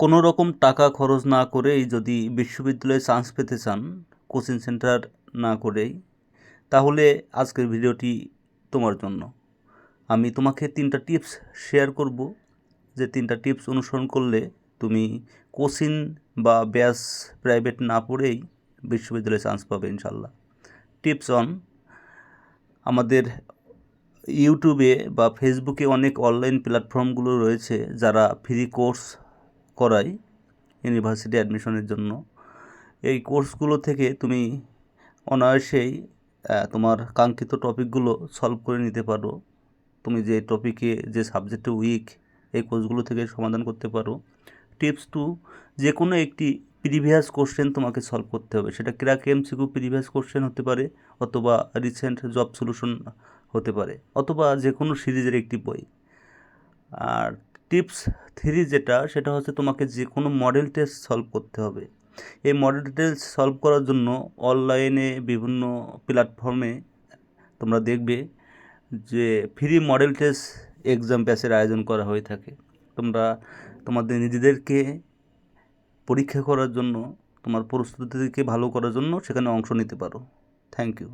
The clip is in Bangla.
কোনো রকম টাকা খরচ না করেই যদি বিশ্ববিদ্যালয়ে চান্স পেতে চান কোচিং সেন্টার না করেই, তাহলে আজকের ভিডিওটি তোমার জন্য। আমি তোমাকে তিনটা টিপস শেয়ার করব। যে তিনটা টিপস অনুসরণ করলে তুমি কোচিং বা ব্যাস প্রাইভেট না পড়েই বিশ্ববিদ্যালয়ে চান্স পাবে ইনশাল্লাহ টিপস অন আমাদের ইউটিউবে বা ফেসবুকে অনেক অনলাইন প্ল্যাটফর্মগুলো রয়েছে যারা ফ্রি কোর্স করায় ইউনিভার্সিটি অ্যাডমিশনের জন্য। এই কোর্সগুলো থেকে তুমি অনায়াসেই তোমার কাঙ্ক্ষিত টপিকগুলো সলভ করে নিতে পারো। তুমি যে টপিকে, যে সাবজেক্টে উইক এই কোর্সগুলো থেকে সমাধান করতে পারো। টিপস টু যে কোনো একটি প্রিভিয়াস কোশ্চেন তোমাকে সলভ করতে হবে। সেটা ক্র্যাক এমসিকিউ প্রিভিয়াস কোশ্চেন হতে পারে অথবা রিসেন্ট জব সলিউশন হতে পারে, অথবা যে কোনো সিরিজের একটি বই। আর টিপস থ্রি যেটা, সেটা হচ্ছে তোমাকে যে কোনো মডেল টেস্ট সলভ করতে হবে। এই মডেল টেস্ট সলভ করার জন্য অনলাইনে বিভিন্ন প্ল্যাটফর্মে তোমরা দেখবে যে ফ্রি মডেল টেস্ট এক্সাম ব্যাচের আয়োজন করা হয়ে থাকে। তোমরা তোমাদের নিজেদেরকে পরীক্ষা করার জন্য, তোমার প্রস্তুতিকে ভালো করার জন্য সেখানে অংশ নিতে পারো। Thank you